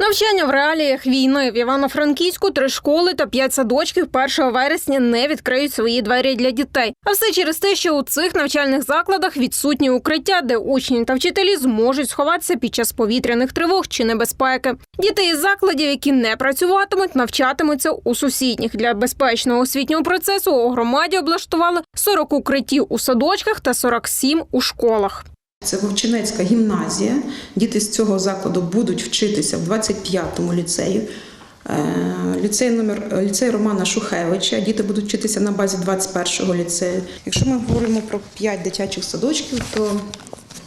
Навчання в реаліях війни в Івано-Франківську три школи та п'ять садочків 1 вересня не відкриють свої двері для дітей. А все через те, що у цих навчальних закладах відсутні укриття, де учні та вчителі зможуть сховатися під час повітряних тривог чи небезпеки. Дітей із закладів, які не працюватимуть, навчатимуться у сусідніх. Для безпечного освітнього процесу у громаді облаштували 40 укриттів у садочках та 47 у школах. Це Вовчинецька гімназія. Діти з цього закладу будуть вчитися в 25-му ліцеї. Е, Ліцей номер ліцей Романа Шухевича. Діти будуть вчитися на базі 21-го ліцею. Якщо ми говоримо про 5 дитячих садочків, то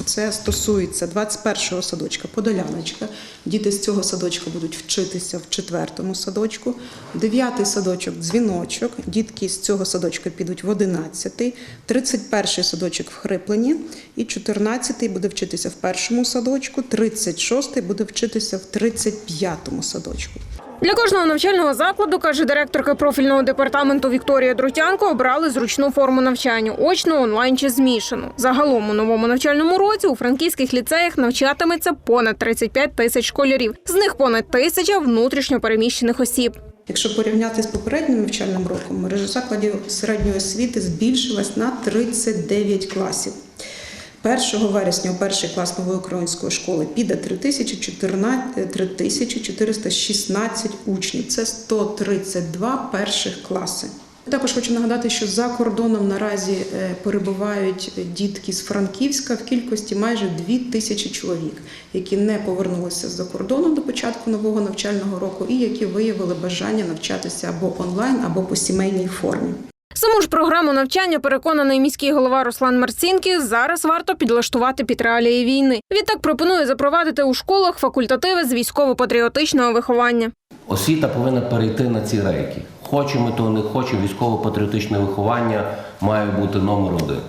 це стосується 21-го садочка Подоляночка. Діти з цього садочка будуть вчитися в 4-му садочку. 9-й садочок дзвіночок. Дітки з цього садочка підуть в 11-й, 31-й садочок в Хриплені, і 14-й буде вчитися в першому садочку, 36-й буде вчитися в 35-му садочку. Для кожного навчального закладу, каже директорка профільного департаменту Вікторія Друтянко, обрали зручну форму навчання очну, онлайн чи змішану. Загалом у новому навчальному році у франківських ліцеях навчатиметься понад 35 тисяч школярів. З них понад тисяча внутрішньо переміщених осіб. Якщо порівняти з попереднім навчальним роком, мережа закладів середньої освіти збільшилась на 39 класів. 1 вересня у перший клас нової української школи піде 3014 3416 учнів. Це 132 перших класи. Також хочу нагадати, що за кордоном наразі е, перебувають дітки з Франківська в кількості майже 2 тисячі чоловік, які не повернулися з-за кордону до початку нового навчального року і які виявили бажання навчатися або онлайн, або по сімейній формі. Саму ж програму навчання, переконаний міський голова Руслан Марцінків, зараз варто підлаштувати під реалії війни. Відтак пропонує запровадити у школах факультативи з військово-патріотичного виховання. Освіта повинна перейти на ці рейки. Хочемо то не хочемо, військово-патріотичне виховання має бути номер один.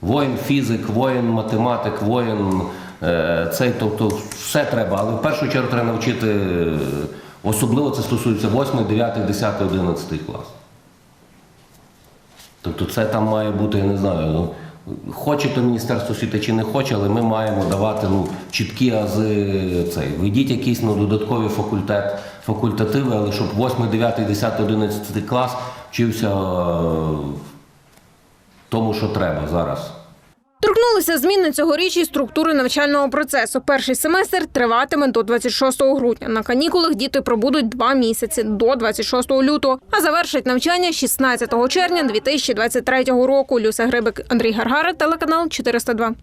Воїн фізик, воїн математик, воїн е, цей, тобто все треба. Але в першу чергу треба навчити, е, особливо це стосується 8, 9, 10, 11 клас. Тобто це там має бути, я не знаю, ну, хоче то Міністерство освіти чи не хоче, але ми маємо давати ну, чіткі ази цей. Введіть якісь ну, додаткові факультет, факультативи, але щоб 8, 9, 10, 11 клас вчився е, тому, що треба зараз. Торкнулися зміни цьогоріч і структури навчального процесу. Перший семестр триватиме до 26 грудня. На канікулах діти пробудуть два місяці до 26 лютого, а завершать навчання 16 червня 2023 року. Люся Грибик, Андрій Гаргара, телеканал 402.